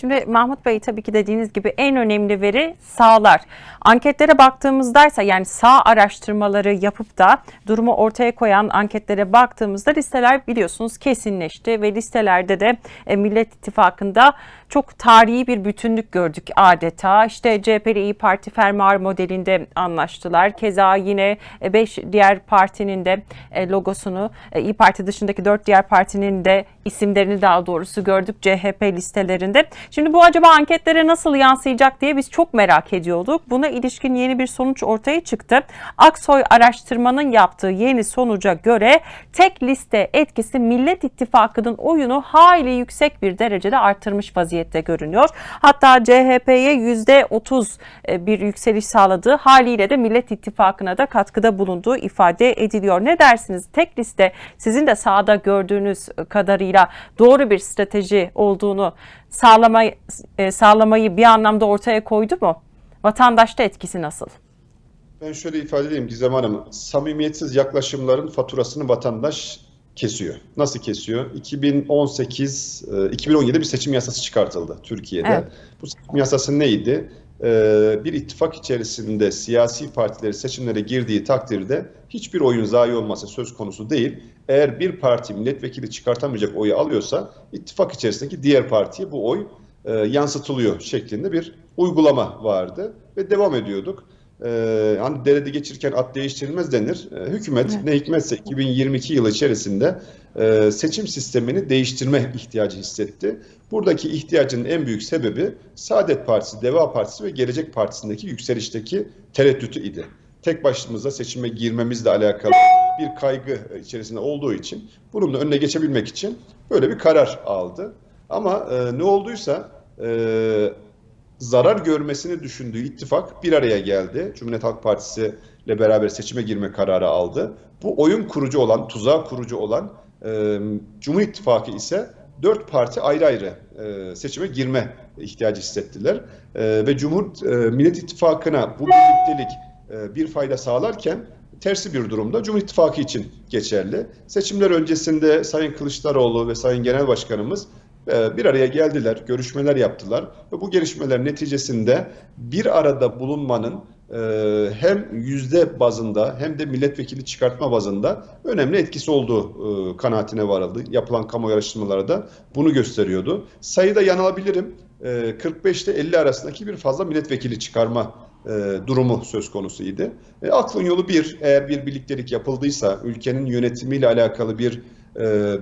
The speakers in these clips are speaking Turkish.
Şimdi Mahmut Bey tabii ki dediğiniz gibi en önemli veri sağlar. Anketlere baktığımızdaysa yani sağ araştırmaları yapıp da durumu ortaya koyan anketlere baktığımızda listeler biliyorsunuz kesinleşti ve listelerde de e, Millet İttifakı'nda çok tarihi bir bütünlük gördük adeta. İşte CHP'li İyi Parti fermuar modelinde anlaştılar. Keza yine 5 diğer partinin de e, logosunu e, İyi Parti dışındaki 4 diğer partinin de isimlerini daha doğrusu gördük CHP listelerinde. Şimdi bu acaba anketlere nasıl yansıyacak diye biz çok merak ediyorduk. Buna ilişkin yeni bir sonuç ortaya çıktı. Aksoy araştırmanın yaptığı yeni sonuca göre tek liste etkisi Millet İttifakı'nın oyunu hayli yüksek bir derecede artırmış vaziyette görünüyor. Hatta CHP'ye %30 e, bir yükseliş sağladığı haliyle de Millet İttifakı'na da katkıda bulunduğu ifade ediliyor. Ne dersiniz? Tek liste sizin de sahada gördüğünüz kadarıyla doğru bir strateji olduğunu sağlamayı, e, sağlamayı bir anlamda ortaya koydu mu? Vatandaşta etkisi nasıl? Ben şöyle ifade edeyim Gizem Hanım. Samimiyetsiz yaklaşımların faturasını vatandaş kesiyor. Nasıl kesiyor? 2018, 2017'de bir seçim yasası çıkartıldı Türkiye'de. Evet. Bu seçim yasası neydi? Ee, Bir ittifak içerisinde siyasi partileri seçimlere girdiği takdirde hiçbir oyun zayi olması söz konusu değil. Eğer bir parti milletvekili çıkartamayacak oyu alıyorsa ittifak içerisindeki diğer partiye bu oy e, yansıtılıyor şeklinde bir uygulama vardı ve devam ediyorduk. Ee, hani derede geçirken at değiştirilmez denir. Ee, hükümet ne hikmetse 2022 yılı içerisinde e, seçim sistemini değiştirme ihtiyacı hissetti. Buradaki ihtiyacın en büyük sebebi Saadet Partisi, Deva Partisi ve Gelecek Partisi'ndeki yükselişteki tereddütü idi. Tek başımıza seçime girmemizle alakalı bir kaygı içerisinde olduğu için bunun önüne geçebilmek için böyle bir karar aldı. Ama e, ne olduysa e, zarar görmesini düşündüğü ittifak bir araya geldi. Cumhuriyet Halk Partisi ile beraber seçime girme kararı aldı. Bu oyun kurucu olan, tuzağı kurucu olan e, Cumhur İttifakı ise dört parti ayrı ayrı e, seçime girme ihtiyacı hissettiler. E, ve Cumhur e, Millet İttifakı'na bu birliktelik bir fayda sağlarken tersi bir durumda Cumhur İttifakı için geçerli. Seçimler öncesinde Sayın Kılıçdaroğlu ve Sayın Genel Başkanımız e, bir araya geldiler, görüşmeler yaptılar ve bu gelişmeler neticesinde bir arada bulunmanın e, hem yüzde bazında hem de milletvekili çıkartma bazında önemli etkisi olduğu e, kanaatine varıldı. Yapılan kamu araştırmaları da bunu gösteriyordu. Sayıda yanılabilirim. 45 ile 50 arasındaki bir fazla milletvekili çıkarma durumu söz konusuydu. E, aklın yolu bir, eğer bir birliktelik yapıldıysa, ülkenin yönetimiyle alakalı bir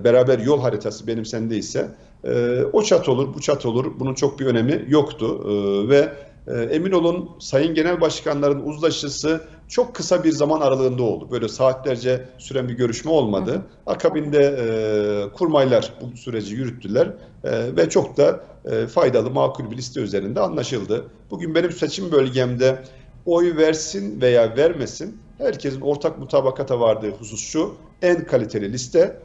beraber yol haritası benimsendiyse e, o çat olur, bu çat olur. Bunun çok bir önemi yoktu. E, ve e, emin olun Sayın Genel Başkanların uzlaşısı çok kısa bir zaman aralığında oldu. Böyle saatlerce süren bir görüşme olmadı. Akabinde e, kurmaylar bu süreci yürüttüler e, ve çok da e, faydalı, makul bir liste üzerinde anlaşıldı. Bugün benim seçim bölgemde oy versin veya vermesin herkesin ortak mutabakata vardığı husus şu, en kaliteli liste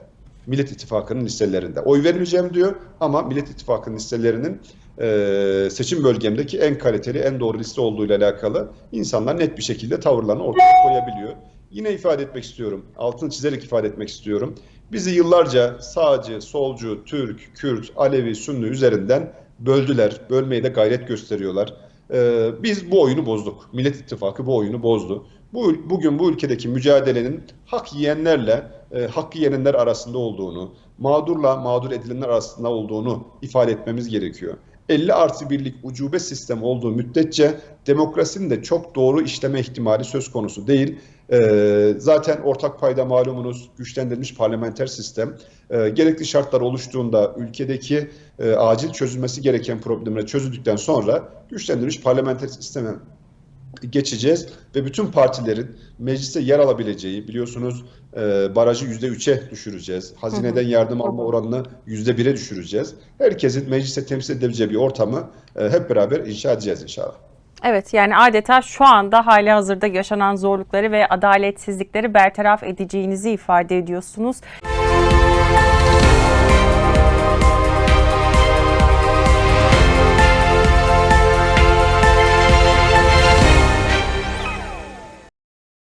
Millet İttifakı'nın listelerinde. Oy vermeyeceğim diyor ama Millet İttifakı'nın listelerinin e, seçim bölgemdeki en kaliteli, en doğru liste olduğu ile alakalı insanlar net bir şekilde tavırlarını ortaya koyabiliyor. Yine ifade etmek istiyorum, altını çizerek ifade etmek istiyorum. Bizi yıllarca sağcı, solcu, Türk, Kürt, Alevi, Sünni üzerinden böldüler, bölmeye de gayret gösteriyorlar. Ee, biz bu oyunu bozduk. Millet İttifakı bu oyunu bozdu. Bu, bugün bu ülkedeki mücadelenin hak yiyenlerle e, hak yiyenler arasında olduğunu, mağdurla mağdur edilenler arasında olduğunu ifade etmemiz gerekiyor. 50 artı birlik ucube sistem olduğu müddetçe demokrasinin de çok doğru işleme ihtimali söz konusu değil. Ee, zaten ortak payda malumunuz güçlendirilmiş parlamenter sistem e, gerekli şartlar oluştuğunda ülkedeki e, acil çözülmesi gereken problemler çözüldükten sonra güçlendirilmiş parlamenter sisteme geçeceğiz ve bütün partilerin mecliste yer alabileceği biliyorsunuz e, barajı yüzde üçe düşüreceğiz. Hazineden yardım alma oranını yüzde bire düşüreceğiz. Herkesin mecliste temsil edebileceği bir ortamı e, hep beraber inşa edeceğiz inşallah. Evet yani adeta şu anda hali hazırda yaşanan zorlukları ve adaletsizlikleri bertaraf edeceğinizi ifade ediyorsunuz.